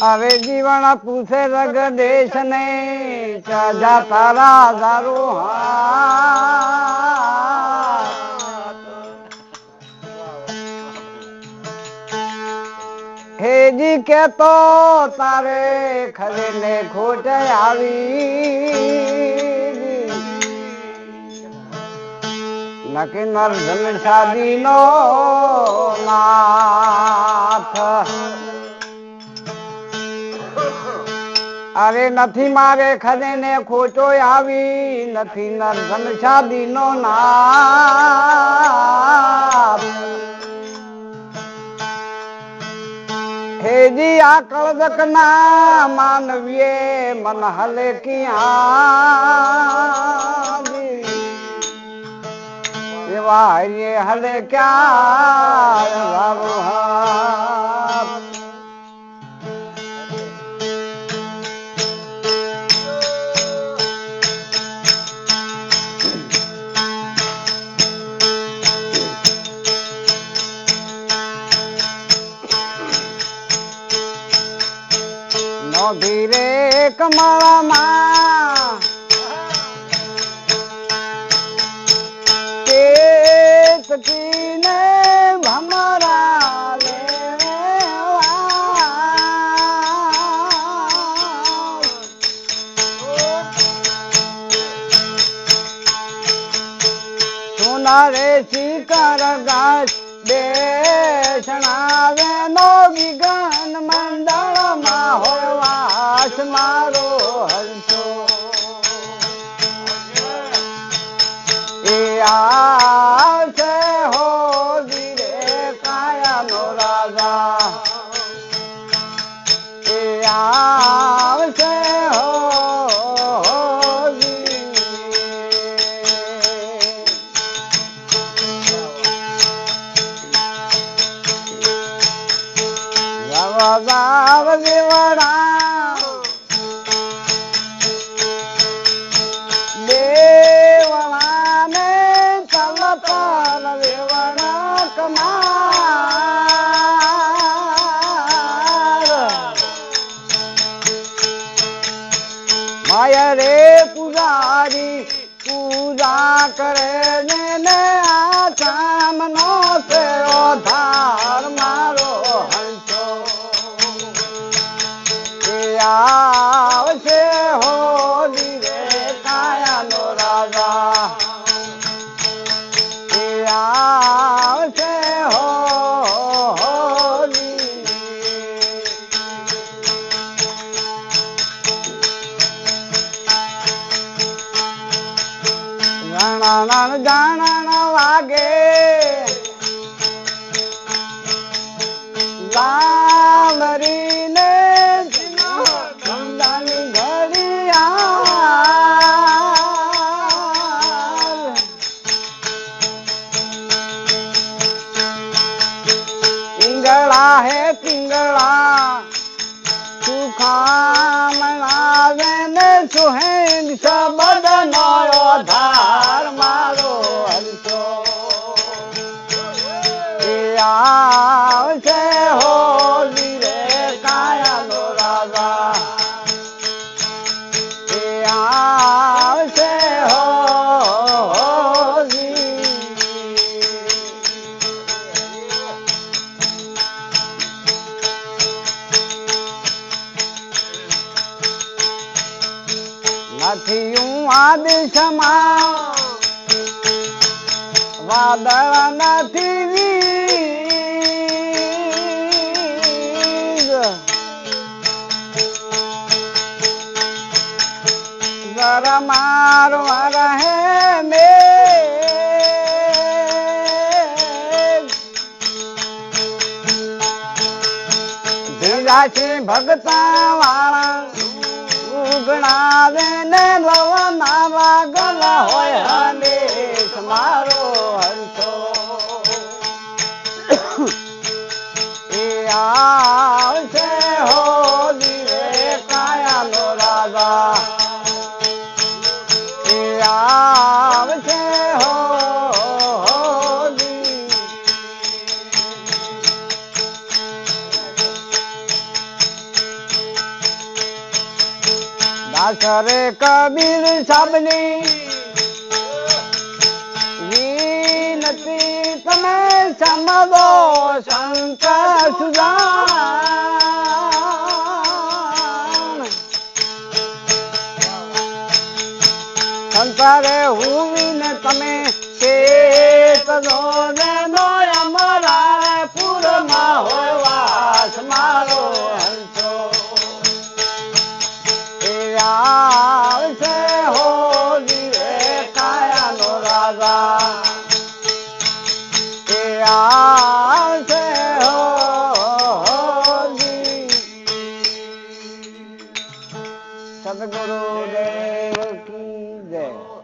હવે જીવન પૂછે રગ દેશ ને જા તારા દારૂ હેજી કે તો તારે ખરે ને ખોટ આવી. નકી નરધન શાદી નો નાથ. અરે નથી મારે ખરે ને ખોટો આવી, નથી નરધન શાદી નો નાથ હેજી આ કળદક ના માનવીએ મન હલે ક્યાં એવા હલે ક્યાં? ધીરે કમળમાં કેતકીને ભમરા. સોનારે શિખર ગાશ દેશણાવે નો વિગન મંડળમાં કાયાનો કરે ને આ ચામનો થયો ધાર મારો હંસો. આવશે હો ધીરે કાયાનો રાજા. એ જાણણ જાણણ વાગે. ઘડિયાળ પિંગળા હે પિંગળા સુખામણાવે ને સુહેન શબદ નો ધાર. નથી આ દિશામાં વાદળ નથી જરા મારવા રહે મે ભગતા વાળા ઉગણા દે આશરે કબીર સાબની વિનતી તમે સમજો સંત સુદાન સંસારે હું તમે ચેતનો ને નો અમારા પૂરમાં હોય 呀